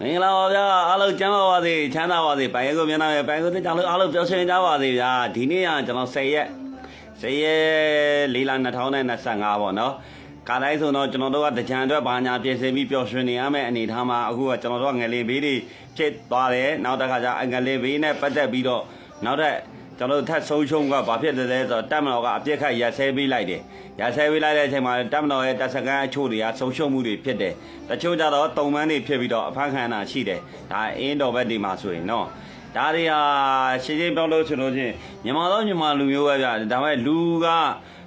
မင်္ဂလာပါဗျာအားလုံးကျမ်းပါပါစေချမ်းသာပါစေပိုင်ကိုမျက်နှာရဲ့ပိုင်ကိုတက်ကြလို့အားလုံးပျော်ရွှင်ကြပါစေဗျာဒီနေ့ကကျွန်တော်10ရက်10ရက်၄လ2025ပေါ့နော်ကာတိုင်းဆိုတော့ကျွန်တော်တို့ကတကြံအတွက်ဘာညာပြင်ဆင်ပြီးပျော်ရွှင်နေရမယ့်အနေထားမှာအခုကကျွန်တော်တို့ကငလေးဘေးတွေဖြစ်သွားတယ်နောက်တစ်ခါကျငလေးဘေးနဲ့ပတ်သက်ပြီးတော့နောက်ထပ် ကျွန်တော်တို့ထပ်ဆုံးရှုံးကဘာဖြစ်တယ်လဲဆိုတော့တက်မတော်ကအပြစ်ခတ်ရက်ဆဲပေးလိုက်တယ်ရက်ဆဲပေးလိုက်တဲ့အချိန်မှာတက်မတော်ရဲ့တပ်စခန်းအချို့တွေကဆုံးရှုံးမှုတွေဖြစ်တယ်တချို့ကြတော့တုံမန်းတွေဖြစ်ပြီးတော့အဖမ်းခံတာရှိတယ်ဒါအင်းတော်ဘက်ဒီမှာဆိုရင်နော်ဒါတွေဟာရှင်းရှင်းပြောလို့ဆိုလို့ချင်းမြန်မာတော့မြန်မာလူမျိုးပဲဗျဒါပေမဲ့လူက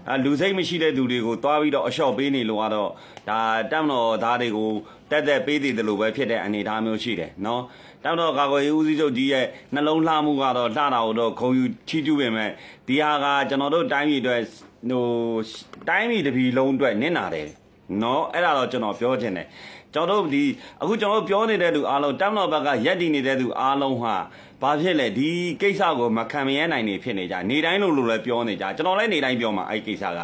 အာလူစိတ်မရှိတဲ့သူတွေကိုတွားပြီးတော့အလျှော့ပေးနေလို့ကတော့ဒါတက်မတော်သားတွေကိုတက်တက်ပေးသေးတယ်လို့ပဲဖြစ်တဲ့အနေအထားမျိုးရှိတယ်နော် တက်မတော်ကာကွယ်ရေးဦးစီးချုပ်ကြီးရဲ့နှလုံးလှမှုကတော့လှတာကိုတော့ခုံယူချီးကျူးပေမဲ့ဒီဟာကကျွန်တော်တို့တိုင်းပြည်အတွက်ဟိုတိုင်းပြည်တစ်ပြည်လုံးအတွက်နင့်နာတယ်နော်အဲ့ဒါတော့ကျွန်တော်ပြောချင်တယ်ကျွန်တော်တို့ဒီအခုကျွန်တော်တို့ပြောနေတဲ့သူအားလုံးတက်မတော်ဘက်ကရက်တည်နေတဲ့သူအားလုံးဟာဘာဖြစ်လဲဒီကိစ္စကိုမခံမရနိုင်နေဖြစ်နေကြနေတိုင်းလို့လို့လည်းပြောနေကြကျွန်တော်လည်းနေတိုင်းပြောမှာအဲ့ဒီကိစ္စက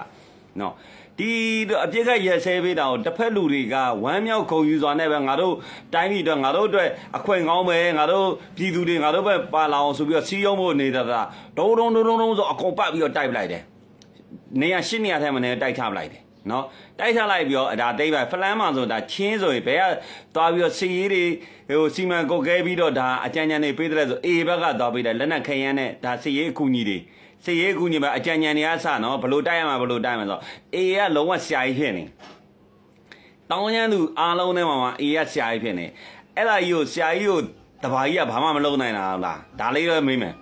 နော် ဒီအပြစ်ကရက်ဆဲပေးတာကိုတစ်ဖက်လူတွေကဝမ်းမြောက်ခုံယူစွာနဲ့ပဲငါတို့တိုင်းပြည်အတွက်ငါတို့အတွက်အခွင့်ကောင်းပဲငါတို့ပြည်သူတွေငါတို့ပဲပါလာအောင်ဆိုပြီးတော့စီးရုံးဖို့နေတာဒုံဒုံဒုံဒုံဒုံဆိုအကုန်ပတ်ပြီးတော့တိုက်ပလိုက်တယ်နေရရှင်းနေရတဲ့မနေတိုက်ချပလိုက်တယ် နော်တိုက်ချလိုက်ပြီးတော့ဒါတိတ်ပဲဖလန်းမှဆိုဒါချင်းဆိုရင်ဘယ်ကသွားပြီးတော့စီရေးတွေဟိုစီမံကုတ်ကဲပြီးတော့ဒါအကြံဉာဏ်တွေပေးတဲ့ဆိုအေဘက်ကသွားပြီးတယ်လက်နက်ခရမ်းနဲ့ဒါစီရေးအကူကြီးတွေစီရေးအကူကြီးပဲအကြံဉာဏ်တွေအဆနော်ဘလို့တိုက်ရမှာဘလို့တိုက်မှာဆိုအေကလုံးဝဆရာကြီးဖြစ်နေတောင်းရမ်းသူအားလုံးထဲမှာမှာအေကဆရာကြီးဖြစ်နေအဲ့ဒါကြီးကိုဆရာကြီးကိုတဘာကြီးကဘာမှမလုပ်နိုင်တာဟုတ်လားဒါလေးတော့မေးမယ်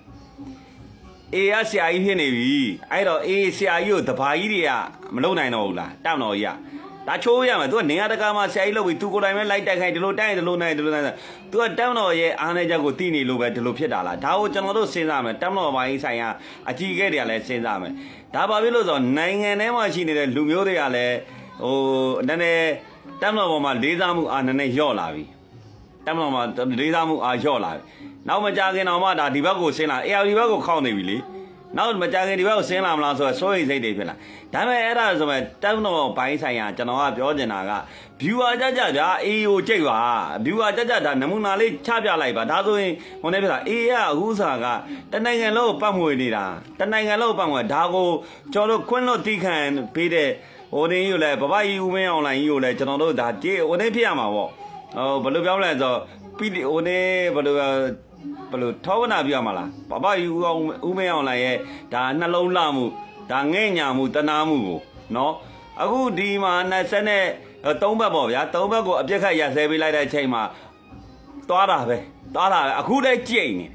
အေကဆရာကြီးဖြစ်နေပြီအဲ့တော့အေဆရာကြီးကိုတဘာကြီးတွေကမလုပ်နိုင်တော့ဘူးလားတောင်းတော်ကြီးကဒါချိုးရမယ် तू ကနေရာတကာမှာဆရာကြီးလုပ်ပြီး तू ကိုယ်တိုင်ပဲလိုက်တိုက်ခိုင်းဒီလိုတိုက်ရင်ဒီလိုနိုင်ဒီလိုနိုင် तू ကတောင်းတော်ရဲ့အားနေချက်ကိုသိနေလို့ပဲဒီလိုဖြစ်တာလားဒါကိုကျွန်တော်တို့စဉ်းစားမယ်တောင်းတော်ပိုင်းဆိုင်ရာအကြီးအကဲတွေကလည်းစဉ်းစားမယ်ဒါဘာဖြစ်လို့ဆိုတော့နိုင်ငံထဲမှာရှိနေတဲ့လူမျိုးတွေကလည်းဟိုနည်းနည်းတောင်းတော်ပေါ်မှာလေးစားမှုအားနည်းနည်းလျော့လာပြီ တောင်းတော်မှာလေးစားမှုအားလျော့လာပြီနောက်မကြခင်တော့မှဒါဒီဘက်ကိုဆင်းလာ AR ဒီဘက်ကိုခောက်နေပြီလေနောက်မကြခင်ဒီဘက်ကိုဆင်းလာမလားဆိုတော့စိုးရိမ်စိတ်တွေဖြစ်လာဒါပေမဲ့အဲ့ဒါဆိုမဲ့တောင်းတော်ဘိုင်းဆိုင်ရာကျွန်တော်ကပြောချင်တာက viewer ကြကြဗျာ AO ကြိတ်ပါ viewer ကြကြဒါနမူနာလေးချပြလိုက်ပါဒါဆိုရင်ဟိုနေပြတာ A ကအခုစားကတနိုင်ငံလုံးပတ်မွေနေတာတနိုင်ငံလုံးပတ်မွေဒါကိုကျွန်တော်တို့ခွန်းလို့တီးခံပေးတဲ့ဟိုနေကြီးကိုလည်းဘဘကြီးဦးမင်းအောင်လိုင်းကြီးကိုလည်းကျွန်တော်တို့ဒါကြေးဟိုနေဖြစ်ရမှာပေါ့ ဟိုဘယ်လိုပြောမလဲဆိုတော့ပြီးဟိုနေဘယ်လိုဘယ်လိုထောဝနာပြရမှာလားဘဘယူအောင်ဦးမဲအောင်လာရဲ့ဒါနှလုံးလှမှုဒါငဲ့ညာမှုတနာမှုကိုနော်အခုဒီမှာ20နဲ့3ဘက်ပေါ့ဗျာ3ဘက်ကိုအပြစ်ခတ်ရဆဲပေးလိုက်တဲ့အချိန်မှာသွားတာပဲသွားတာပဲအခုတည်းကြိတ်နေ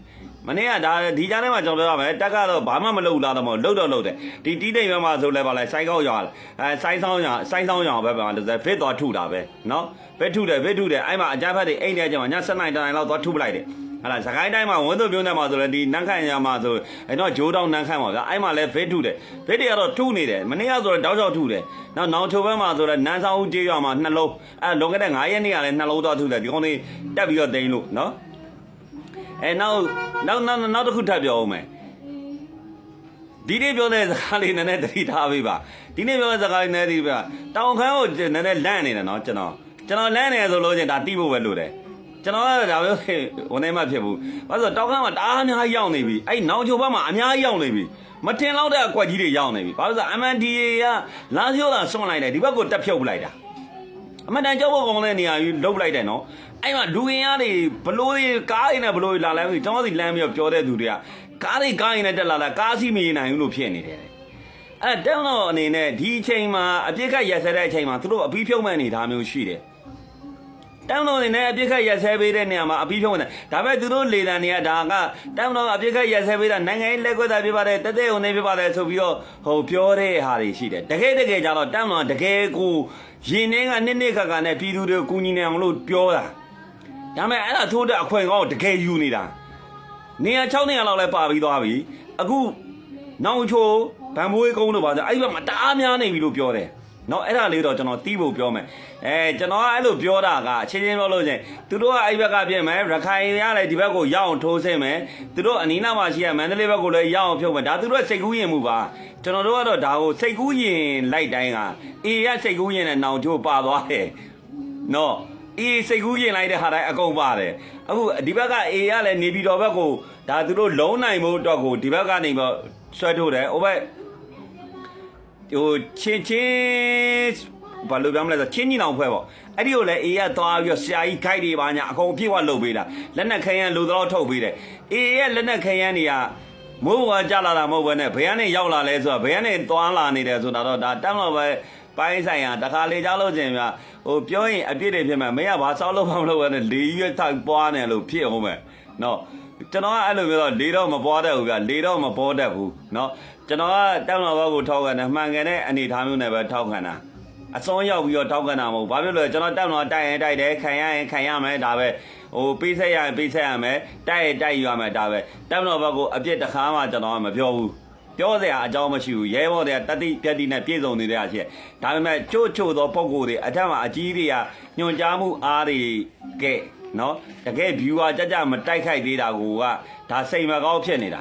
မနေ့ကဒါဒီကြားထဲမှာကျွန်တော်ပြောရမယ်တက်ကတော့ဘာမှမလုပ်လာတော့မဟုတ်လှုပ်တော့လှုပ်တယ်ဒီတီးတိမ်ဘက်မှာဆိုလဲပါလဲစိုင်းကောက်ရအောင်အဲစိုင်းဆောင်ရစိုင်းဆောင်ရအောင်ပဲပါလို့ဆိုဖစ်သွားထုတာပဲနော်ဖစ်ထုတယ်ဖစ်ထုတယ်အဲ့မှာအကြမ်းဖက်တွေအိမ်ထဲကျမှည7နိုင်တိုင်းလောက်သွားထုပလိုက်တယ်ဟလာစကိုင်းတိုင်းမှာဝန်သူပြုံးတယ်မှာဆိုလည်းဒီနန်းခန့်ရမှာဆိုအဲ့တော့ဂျိုးတောင်းနန်းခန့်ပါဗျာအဲ့မှာလည်းဖေးထုတယ်ဖေးတွေကတော့ထုနေတယ်မနေ့ကဆိုတော့တောက်ချောက်ထုတယ်နောက်နောင်ချိုဘက်မှာဆိုလည်းနန်းဆောင်ဦးကျေးရွာမှာနှလုံးအဲ့လွန်ခဲ့တဲ့9ရက်နေ့ကလည်းနှလုံးသွားထုတယ်ဒီကောင်လေးတက်ပြီးတော့တိန်လို့နော် အဲနောက်နောက်နောက်နောက်တစ်ခုထပ်ပြောအောင်မယ်ဒီနေ့ပြောတဲ့စကားလေးနည်းနည်းသတိထားပေးပါဒီနေ့ပြောတဲ့စကားလေးနည်းနည်းသတိပေးပါတောင်ခမ်းကိုနည်းနည်းလန့်နေတယ်နော်ကျွန်တော်ကျွန်တော်လန့်နေဆိုလို့ချင်းဒါတိဖို့ပဲလို့တယ်ကျွန်တော်ကဒါပဲဝန်ထဲမှာဖြစ်ဘူးဘာလို့တောင်ခမ်းမှာတအားအများကြီးရောက်နေပြီအဲ့နောင်ချိုဘက်မှာအများကြီးရောက်နေပြီမထင်တော့တဲ့အကွက်ကြီးတွေရောက်နေပြီဘာလို့ဆို MNDA ကလာစီယိုတာဆွန့်လိုက်တယ်ဒီဘက်ကိုတက်ဖြုတ်ပလိုက်တာအမတန်ကြောက်ဖို့ကောင်းတဲ့နေရာကြီးလုတ်လိုက်တယ်နော် အဲ့မှာလူရင်အားတွေဘလို့တွေကားတွေနဲ့ဘလို့တွေလာလဲမသိကျွန်တော်စီလမ်းပြီးတော့ပြောတဲ့သူတွေကကားတွေကားရင်နဲ့တက်လာတာကားစီမရင်နိုင်ဘူးလို့ဖြစ်နေတယ်အဲ့တဲတော့အနေနဲ့ဒီအချိန်မှာအပြစ်ခတ်ရက်စဲတဲ့အချိန်မှာသူတို့အပြီးဖြုတ်မဲ့အနေထားမျိုးရှိတယ်တောင်းတော်နေနဲ့အပြစ်ခတ်ရက်ဆဲပေးတဲ့နေရာမှာအပြီးဖြုံးတယ်ဒါပေမဲ့သူတို့လေတံတွေကဒါကတောင်းတော်အပြစ်ခတ်ရက်ဆဲပေးတာနိုင်ငံရေးလက်ကွက်သားပြပါတယ်တက်တဲ့ုံနေပြပါတယ်ဆိုပြီးတော့ဟိုပြောတဲ့ဟာတွေရှိတယ်တကယ်တကယ်ကြတော့တောင်းတော်တကယ်ကိုရင်ထဲကနှစ်နှစ်ခါခါနဲ့ပြည်သူတွေကိုကူညီနေအောင်လို့ပြောတာ ဒါပေမဲ့အဲ့ဒါထိုးတဲ့အခွင့်ကောင်းကိုတကယ်ယူနေတာနေရာ6နေရာလောက်လဲပါပြီးသွားပြီအခုနောင်ချိုဗန်ဘိုးကုန်းတို့ပါဆိုအဲ့ဒီဘက်မှာတအားများနေပြီလို့ပြောတယ်နော်အဲ့ဒါလေးတော့ကျွန်တော်တီးဖို့ပြောမယ်အဲကျွန်တော်ကအဲ့လိုပြောတာကအချင်းချင်းပြောလို့ချင်းသူတို့ကအဲ့ဘက်ကပြင်မယ်ရခိုင်ရလည်းဒီဘက်ကိုရောက်အောင်ထိုးဆင်းမယ်သူတို့အနီးနားမှာရှိရမန္တလေးဘက်ကိုလည်းရောက်အောင်ဖြုတ်မယ်ဒါသူတို့စိတ်ကူးရင်မှုပါကျွန်တော်တို့ကတော့ဒါကိုစိတ်ကူးရင်လိုက်တိုင်းကအေရစိတ်ကူးရင်နဲ့နောင်ချိုးပါသွားတယ်နော် အေးစိတ်ကူးရင်လိုက်တဲ့ဟာတိုင်းအကုန်ပါတယ်အခုဒီဘက်ကအေးကလည်းနေပြည်တော်ဘက်ကိုဒါသူတို့လုံးနိုင်မှုအတွက်ကိုဒီဘက်ကနေပြီးဆွဲထုတ်တယ်ဟိုဘက်ဟိုချင်းချင်းဘာလို့ပြောမလဲဆိုချင်းကြီးအောင်ဖွဲပေါ့အဲ့ဒီကိုလည်းအေးကသွားပြီးတော့ဆရာကြီး guide တွေပါညာအကုန်အပြည့်ဝလုပ်ပေးတာလက်နက်ခဲယမ်းလိုတော့ထုတ်ပေးတယ်အေးရဲ့လက်နက်ခဲယမ်းတွေကမိုးဝါကြလာတာမဟုတ်ဘဲနဲ့ဘယ်ကနေရောက်လာလဲဆိုတာဘယ်ကနေသွားလာနေတယ်ဆိုတာတော့ဒါတမ်းတော့ပဲ ပိုင်းဆိုင်ရာတခါလေကြောက်လို့ခြင်းပြဟိုပြောရင်အပြစ်တွေဖြစ်မှာမင်းကဘာစောက်လို့မလုပ်ဘဲနဲ့လေရွက်ထောက်ပွားနေလို့ဖြစ်အောင်မယ်နော်ကျွန်တော်ကအဲ့လိုမျိုးတော့လေတော့မပွားတတ်ဘူးဗျလေတော့မပေါ်တတ်ဘူးနော်ကျွန်တော်ကတမ်းတော်ဘောကိုထောက်ခံတယ်မှန်ကန်တဲ့အနေအထားမျိုးနဲ့ပဲထောက်ခံတာအစွန်းရောက်ပြီးတော့တောက်ကန်တာမဟုတ်ဘာဖြစ်လို့လဲကျွန်တော်တက်တော့တိုက်ရင်တိုက်တယ်ခံရရင်ခံရမယ်ဒါပဲဟိုပေးဆက်ရရင်ပေးဆက်ရမယ်တိုက်ရင်တိုက်ရမယ်ဒါပဲတက်တော့ဘက်ကိုအပြစ်တစ်ခါမှကျွန်တော်ကမပြောဘူး ပြောစရာအကြောင်းမရှိဘူးရဲဘော်တွေကတတိပြက်တိနဲ့ပြည့်စုံနေတဲ့အချက်ဒါပေမဲ့ချို့ချို့သောပုံကိုယ်တွေအထက်မှာအကြီးတွေကညွန်ကြားမှုအားတွေကဲနော်တကယ် viewer ကြကြမတိုက်ခိုက်သေးတာကိုကဒါစိတ်မကောင်းဖြစ်နေတာ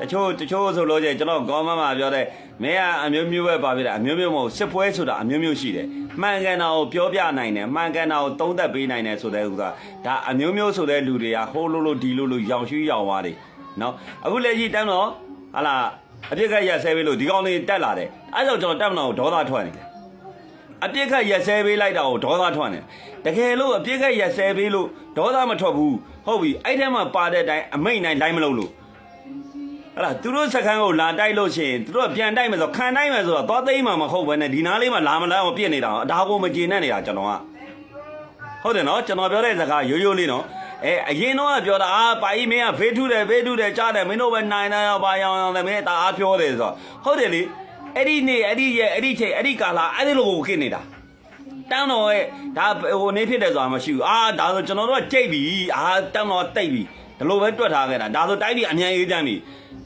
တချို့တချို့ဆိုလို့ကျကျွန်တော်ကောင်းမမှာပြောတဲ့မင်းကအမျိုးမျိုးပဲပါပြတာအမျိုးမျိုးမဟုတ်စစ်ပွဲဆိုတာအမျိုးမျိုးရှိတယ်မှန်ကန်တာကိုပြောပြနိုင်တယ်မှန်ကန်တာကိုသုံးသပ်ပေးနိုင်တယ်ဆိုတဲ့ဥစ္စာဒါအမျိုးမျိုးဆိုတဲ့လူတွေကဟိုးလို့လို့ဒီလို့လို့ရောင်ရွှေရောင်သွားတယ်နော်အခုလက်ရှိတန်းတော့ဟာလာ အပြစ်ကရက်ဆဲပေးလို့ဒီကောင်လေးတက်လာတယ်အဲဒါကြောင့်ကျွန်တော်တက်မလို့ဒေါသထွက်နေတယ်အပြစ်ခတ်ရက်ဆဲပေးလိုက်တာကိုဒေါသထွက်နေတကယ်လို့အပြစ်ခတ်ရက်ဆဲပေးလို့ဒေါသမထွက်ဘူးဟုတ်ပြီအဲ့ထဲမှာပါတဲ့အတိုင်းအမိတ်နိုင်လိုက်မလို့လို့အဲ့ဒါသူတို့စခန်းကိုလာတိုက်လို့ရှိရင်သူတို့ကပြန်တိုက်မယ်ဆိုခံတိုက်မယ်ဆိုတော့သွားသိမ်းမှာမဟုတ်ဘဲနဲ့ဒီနားလေးမှာလာမလာအောင်ပြစ်နေတာဒါကိုမကျေနပ်နေတာကျွန်တော်ကဟုတ်တယ်နော်ကျွန်တော်ပြောတဲ့စကားရိုးရိုးလေးနော် အဲအရင်တော့ကပြောတာအာပါကြီးမင်းကဖေးထုတယ်ဖေးထုတယ်ကြားတယ်မင်းတို့ပဲနိုင်နိုင်ရောပါရောင်ရောင်တယ်မင်းတအားပြောတယ်ဆိုတော့ဟုတ်တယ်လေအဲ့ဒီနေ့အဲ့ဒီရဲ့အဲ့ဒီချိန်အဲ့ဒီကာလာအဲ့ဒီလိုကိုခစ်နေတာတန်းတော်ရဲ့ဒါဟိုနေဖြစ်တယ်ဆိုတာမရှိဘူးအာဒါဆိုကျွန်တော်တို့ကကြိတ်ပြီအာတန်းတော်တိတ်ပြီဒီလိုပဲတွက်ထားခဲ့တာဒါဆိုတိုက်ပြီးအမြန်အေးချမ်းပြီ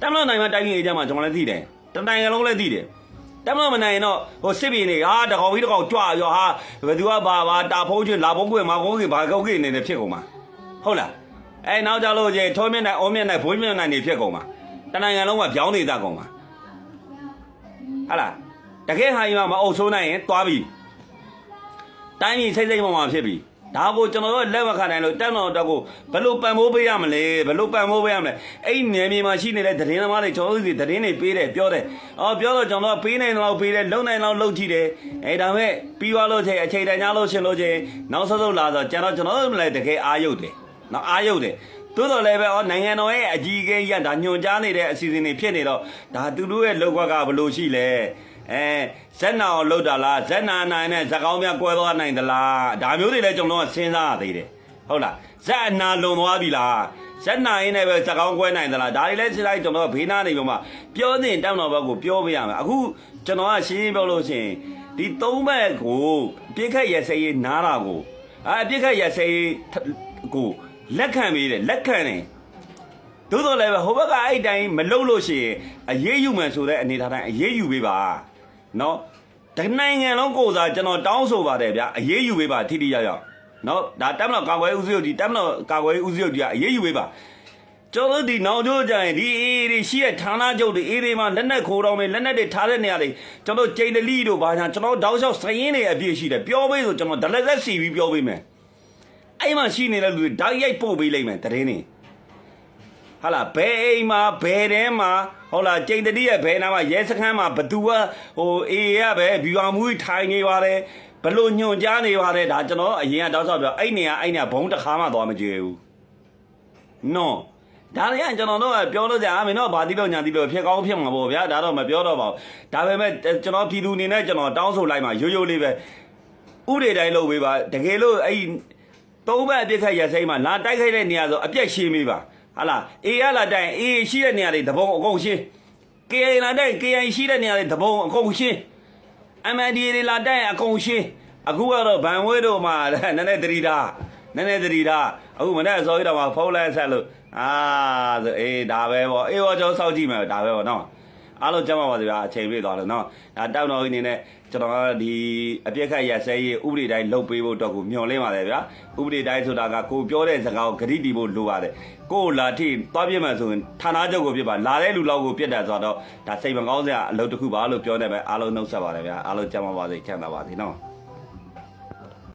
တမလို့နိုင်မှာတိုင်းပြည်အေးချမ်းမှာကျွန်တော်လည်းသိတယ်တနိုင်ငံလုံးလည်းသိတယ်တမလို့မနိုင်ရင်တော့ဟိုစစ်ပြေနေဟာတကောင်ပြီးတကောင်ကြွရောဟာဘယ်သူကဘာဘာတာဖုံးချွလာဖုံးကွယ်မဖုံးကွယ်ဘာကုတ်ကိနေတယ်ဖြစ်ကုန်မှာ ဟုတ်လားအဲနောက်ကြလို့ချင်းထုံးမြင့်နိုင်အုံးမြင့်နိုင်ဘွေးမြင့်နိုင်နေဖြစ်ကုန်မှာတနိုင်ငံလုံးကပြောင်းနေတတ်ကုန်မှာဟာလားတကယ်ဟာကြီးမအုပ်ဆိုးနိုင်ရင်သွားပြီတိုင်းပြည်စိတ်စိတ်မှမှဖြစ်ပြီဒါကိုကျွန်တော်တို့လက်မခံနိုင်လို့တက်တော်တက်ကိုဘယ်လိုပံ့ပိုးပေးရမလဲဘယ်လိုပံ့ပိုးပေးရမလဲအဲ့ဒီနယ်မြေမှာရှိနေတဲ့သတင်းသမားတွေကျွန်တော်တို့ဒီသတင်းတွေပေးတယ်ပြောတယ်အော်ပြောတော့ကျွန်တော်ကပေးနိုင်တော့ပေးတယ်လုံနိုင်တော့လုံကြည့်တယ်အဲ့ဒါမဲ့ပြီးသွားလို့ချိန်အချိန်တန်ကြလို့ရှင်လို့ချိန်နောက်ဆုံးဆုံးလာတော့ကျွန်တော်ကျွန်တော်တို့လည်းတကယ်အားရုပ်တယ် နော်အားရုပ်တယ်သို့တော်လည်းပဲဩနိုင်ငံတော်ရဲ့အကြီးအကဲကြီးကဒါညွန်ကြားနေတဲ့အစီအစဉ်တွေဖြစ်နေတော့ဒါသူတို့ရဲ့လောက်ကွက်ကဘယ်လိုရှိလဲအဲဇက်နာအောင်လှုပ်တာလားဇက်နာနိုင်နဲ့ဇက်ကောင်းများကွဲသွားနိုင်သလားဒါမျိုးတွေလည်းကျွန်တော်ကစဉ်းစားရသေးတယ်ဟုတ်လားဇက်အနာလွန်သွားပြီလားဇက်နာရင်းနဲ့ပဲဇက်ကောင်းကွဲနိုင်သလားဒါတွေလည်းစဉ်းစားကြကျွန်တော်ကဘေးနားနေပြီးမှပြောတင်တောင်းတော်ဘက်ကိုပြောပြရမယ်အခုကျွန်တော်ကရှင်းရှင်းပြောလို့ရှိရင်ဒီသုံးဘက်ကိုပြစ်ခတ်ရစရေးနားတာကိုအာပြစ်ခတ်ရစရေးကို လက်ခံပေးတယ်လက်ခံတယ်သို့တော်လည်းပဲဟိုဘက်ကအဲ့တိုင်းမလုပ်လို့ရှိရင်အရေးယူမယ်ဆိုတဲ့အနေထားတိုင်းအရေးယူပေးပါနော်တနိုင်ငံလုံးကိုစားကျွန်တော်တောင်းဆိုပါတယ်ဗျာအရေးယူပေးပါထိထိရောက်ရောက်နော်ဒါတက်မလို့ကာကွယ်ဦးစီးချုပ်ဒီတက်မလို့ကာကွယ်ဦးစီးချုပ်ဒီကအရေးယူပေးပါကျွန်တော်တို့ဒီနောင်ကျိုးကြရင်ဒီအေးတွေရှိတဲ့ဌာနချုပ်တွေအေးတွေမှာလက်နက်ခိုးတော်တွေလက်နက်တွေထားတဲ့နေရာတွေကျွန်တော်ကျိန်တလီတို့ဘာညာကျွန်တော်တောက်လျှောက်စရင်တွေအပြည့်ရှိတယ်ပြောပေးဆိုကျွန်တော်ဒလက်ဆက်စီပြီးပြောပေးမယ် အဲ့မှာရှိနေတဲ့လူတွေဓာတ်ရိုက်ပို့ပေးလိုက်မယ်တရင်နေဟာလာဘယ်အိမ်မှာဘယ်တဲမှာဟုတ်လားကျိန်တတိရဲ့ဘယ်နာမှာရဲစခန်းမှာဘသူကဟိုအေးရပဲဘီဝါမူးထိုင်နေပါတယ်ဘလို့ညွန်ကြားနေပါတယ်ဒါကျွန်တော်အရင်ကတောက်ဆောက်ပြောအဲ့နေရအဲ့နေဘုံတစ်ခါမှသွားမကြည့်ဘူးနော်ဒါလည်းကျွန်တော်တို့ကပြောလို့ကြအာမင်းတော့ဗာတိလို့ညာတိလို့ဖြစ်ကောင်းဖြစ်မှာပေါ့ဗျာဒါတော့မပြောတော့ပါဘူးဒါပေမဲ့ကျွန်တော်ပြည်သူအနေနဲ့ကျွန်တော်တောင်းဆိုလိုက်မှာရိုးရိုးလေးပဲဥတွေတိုင်းလုပ်ပေးပါတကယ်လို့အဲ့ သုံးဘက်အပြစ်ခတ်ရစိမ့်မှာလာတိုက်ခိုက်တဲ့နေရာဆိုအပြက်ရှင်းပေးပါဟာလားအေးရလာတိုင်အေးရှိတဲ့နေရာတွေတပုံအကုန်ရှင်း KI လာတိုင် KI ရှိတဲ့နေရာတွေတပုံအကုန်ရှင်း MNDA တွေလာတိုင်အကုန်ရှင်းအခုကတော့ဗန်ဝဲတို့မှာနည်းနည်းသတိထားနည်းနည်းသတိထားအခုမနေ့အစောကြီးတော့မှဖုန်းလဲဆက်လို့အာဆိုအေးဒါပဲပေါ့အေးတော့ကျွန်တော်စောင့်ကြည့်မယ်ဒါပဲပေါ့နော်အားလုံးကြမ်းပါပါစေဗျာအချိန်ပြည့်သွားလို့နော်ဒါတောက်တော်ကြီးအနေနဲ့ ကျွန်တော်ကဒီအပြစ်ခတ်ရဆဲရေးဥပဒေတိုင်းလုပ်ပေးဖို့တော့ကိုမျှော်လင့်ပါတယ်ဗျာဥပဒေတိုင်းဆိုတာကကိုပြောတဲ့စကားကိုဂရိတီဖို့လိုပါတယ်ကိုလာထိသွားပြစ်မှဆိုရင်ဌာနချုပ်ကိုပြစ်ပါလာတဲ့လူလောက်ကိုပြစ်တယ်ဆိုတော့ဒါစိတ်မကောင်းစရာအလုပ်တစ်ခုပါလို့ပြောနေပဲအားလုံးနှုတ်ဆက်ပါတယ်ဗျာအားလုံးကြမ်းပါပါစေချမ်းသာပါစေနော်